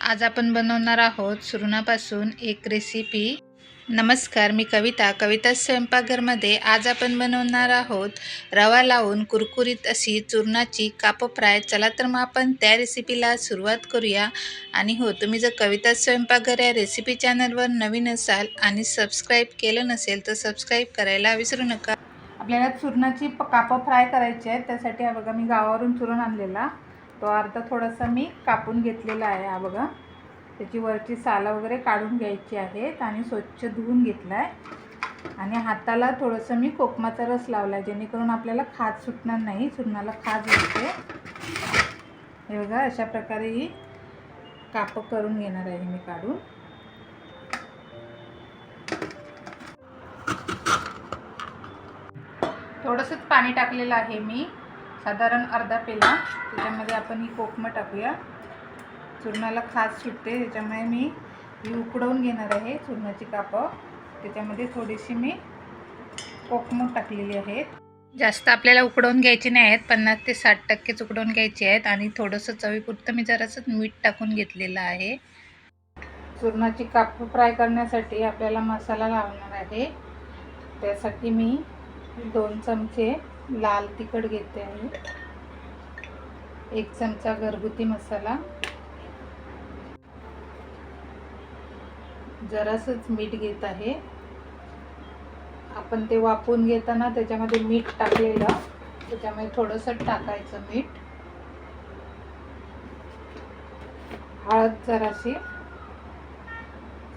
आज आपण बनवणार आहोत सुरणापासून एक रेसिपी नमस्कार मी कविता. कविता स्वयंपाकघरमध्ये आज आपण बनवणार आहोत रवा लावून कुरकुरीत अशी चूर्णाची काप फ्राय. चला तर मग आपण त्या रेसिपीला सुरुवात करूया. आणि हो तुम्ही जर कविता स्वयंपाकघर या रेसिपी चॅनलवर नवीन असाल आणि सबस्क्राईब केलं नसेल तर सबस्क्राईब करायला विसरू नका. आपल्याला चूर्णाची प कापं फ्राय करायची आहे त्यासाठी हा बघा मी गावावरून चुरण आणलेला. तो अर्धा थोडासा मी कापून घेतलेला आहे हा बघा. त्याची वरची सालं वगैरे काढून घ्यायची आहेत आणि स्वच्छ धुवून घेतला आहे आणि हाताला थोडंसं मी कोकमाचा रस लावला आहे जेणेकरून आपल्याला खाज सुटणार नाही चूर्णाला खाज येते. हे बघा अशा प्रकारे ही कापं करून घेणार आहे मी काढून. थोडंसंच पाणी टाकलेलं आहे मी. साधारण अर्धा पेला. त्याच्यामध्ये आपण ही कोकमं टाकूया. चूर्णाला खास सुटते त्याच्यामुळे मी ही उकडवून घेणार आहे चूर्णाची कापं. त्याच्यामध्ये थोडीशी मी कोकमं टाकलेली आहेत. जास्त आपल्याला उकडवून घ्यायची नाही आहेत पन्नास ते साठ टक्केच उकडवून घ्यायची आहेत आणि थोडंसं चवीपुरतं मी जरासं मीठ टाकून घेतलेलं आहे. चूर्णाची काप फ्राय करण्यासाठी आपल्याला मसाला लावणार आहे. त्यासाठी मी दोन चमचे लाल तिखट घेते आहे एक चमचा घरगुती मसाला. जरासंच मीठ घेत आहे. आपण ते वापून घेताना त्याच्यामध्ये मीठ टाकलेलं. त्याच्यामध्ये थोडंसं टाकायचं मीठ. हळद जराशी.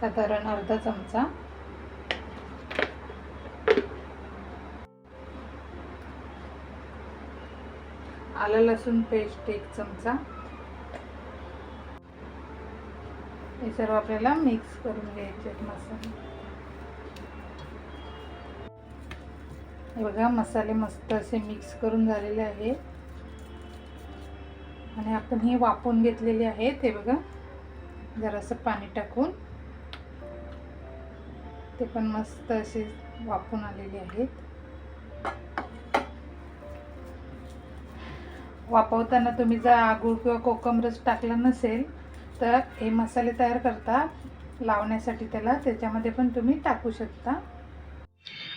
साधारण अर्धा चमचा. आलं लसूण पेस्ट एक चमचा. हे सर्व आपल्याला मिक्स करून घ्यायचे आहेत मसाले. हे बघा मसाले मस्त असे मिक्स करून झालेले आहेत. आणि आपण हे वापून घेतलेले आहेत हे बघा. जरासं पाणी टाकून. ते पण मस्त असे वापून आलेले आहेत. वापरताना तुम्ही जर आगूळ किंवा कोकम रस टाकला नसेल तर हे मसाले तयार करता. लावण्यासाठी त्याला त्याच्यामध्ये पण तुम्ही टाकू शकता.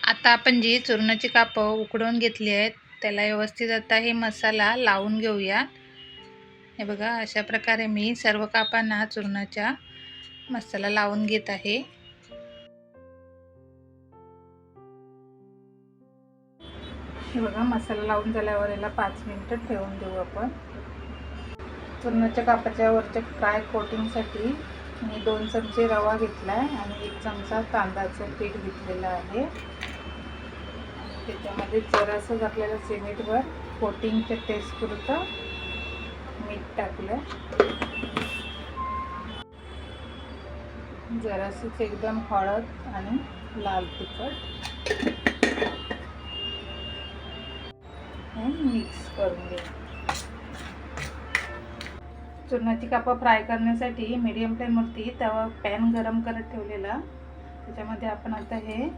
आता आपण जी चूर्णाची कापं उकडवून घेतली आहेत त्याला व्यवस्थित आता हे मसाला लावून घेऊया. हे बघा अशा प्रकारे मी सर्व कापांना चूर्णाच्या मसाला लावून घेत आहे. हे बघा मसाला लावून झाल्यावर याला पाच मिनटं ठेवून देऊ आपण. चुरणाच्या कापाच्या वरच्या फ्राय कोटिंगसाठी मी दोन चमचे रवा घेतला आहे आणि एक चमचा तांदळाचं पीठ घेतलेलं आहे. त्याच्यामध्ये जरासंच आपल्याला सिमेंटवर कोटिंगच्या टेस्टपुरतं मीठ टाकलं. जरासंच एकदम हळद आणि लाल तिखट. मिक्स करून घे. चुरणाची कापं फ्राय करण्यासाठी मीडियम फ्लेमवरती तवा पॅन गरम करत ठेवलेला. त्याच्यामध्ये आपण आता हे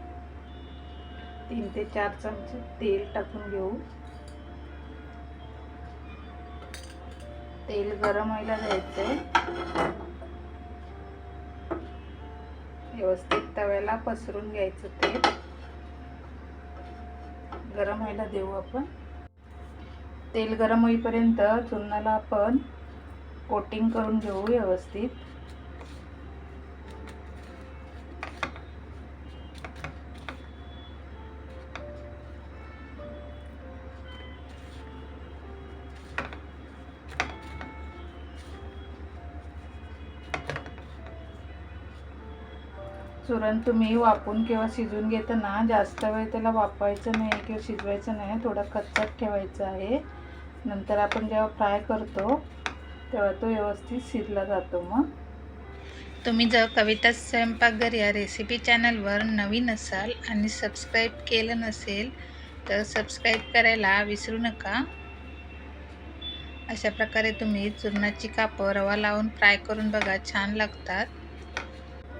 तीन ते चार चमचे तेल टाकून घेऊ. तेल गरम व्हायला द्यायचं व्यवस्थित तव्याला पसरून घ्यायचं ते गरम व्हायला देऊ आपण. तेल गरम होईपर्यंत चुन्नाला आपण कोटिंग करून घेऊ व्यवस्थित. चुरण तुम्ही वापून किंवा शिजून घेताना जास्त वेळ त्याला वापरायचं नाही किंवा शिजवायचं नाही थोडा कच्चाच ठेवायचा आहे. नंतर आपण जेव्हा फ्राय करतो तेव्हा तो व्यवस्थित शिजला जातो मग. तुम्ही जर कविता स्वयंपाकघर या रेसिपी चॅनलवर नवीन असाल आणि सबस्क्राईब केलं नसेल तर सबस्क्राईब करायला विसरू नका. अशा प्रकारे तुम्ही चूर्णाची कापं रवा लावून फ्राय करून बघा छान लागतात.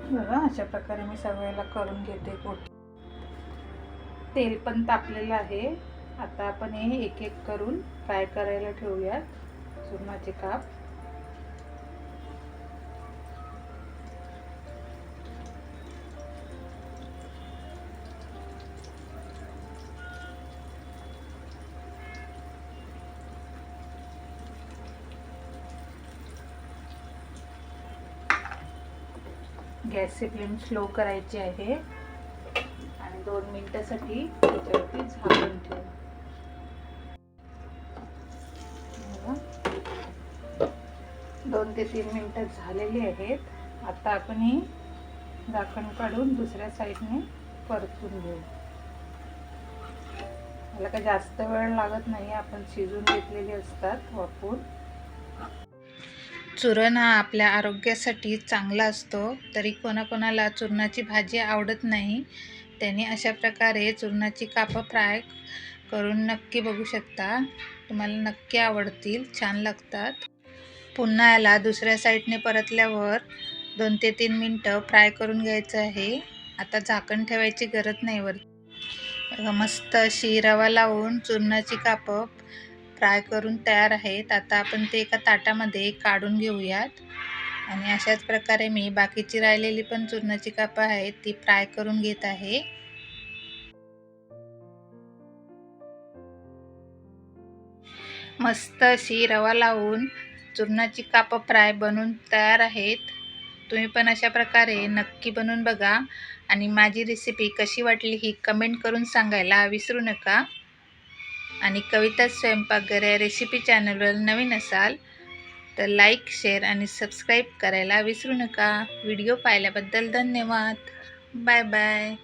बघा अशा प्रकारे मी सगळ्याला करून घेते कोटी. तेल पण तापलेलं आहे. आता आपण हे एक एक करून फ्राय करायला ठेवूयात चुरमाचे काप. गॅसची फ्लेम स्लो करायची आहे. आणि दोन मिनटासाठी त्याच्यावरती झाकून ठेवू. दोन ते तीन मिनिटं झालेली आहेत. आता आपण ही झाकण काढून दुसऱ्या साईडने परतून घेऊ. मला काही जास्त वेळ लागत नाही आपण शिजून घेतलेली असतात वापरून चुरण हा आपल्या आरोग्यासाठी चांगला असतो तरी कोणाकोणाला चुरणाची भाजी आवडत नाही. त्यांनी अशा प्रकारे चुरणाची कापं फ्राय करून नक्की बघू शकता. तुम्हाला नक्की आवडतील छान लागतात. पुन्हा याला दुसऱ्या साईडने परतल्यावर दोन ते तीन मिनटं फ्राय करून घ्यायचं आहे. आता झाकण ठेवायची गरज नाही वर. मस्त अशी रवा लावून चुरणाची कापं फ्राय करून तयार आहेत. आता आपण ते एका ताटामध्ये काढून घेऊयात. आणि अशाच प्रकारे मी बाकीची राहिलेली पण चुरणाची कापं आहेत ती फ्राय करून घेत आहे. मस्त अशी रवा लावून चुरणाची कापं फ्राय बनवून तयार आहेत. तुम्ही पण अशा प्रकारे नक्की बनवून बघा. आणि माझी रेसिपी कशी वाटली ही कमेंट करून सांगायला विसरू नका. आणि कविता स्वयंपाकघर या रेसिपी चॅनलवर नवीन असाल तर लाईक शेअर आणि सबस्क्राईब करायला विसरू नका. व्हिडिओ पाहिल्याबद्दल धन्यवाद. Bye bye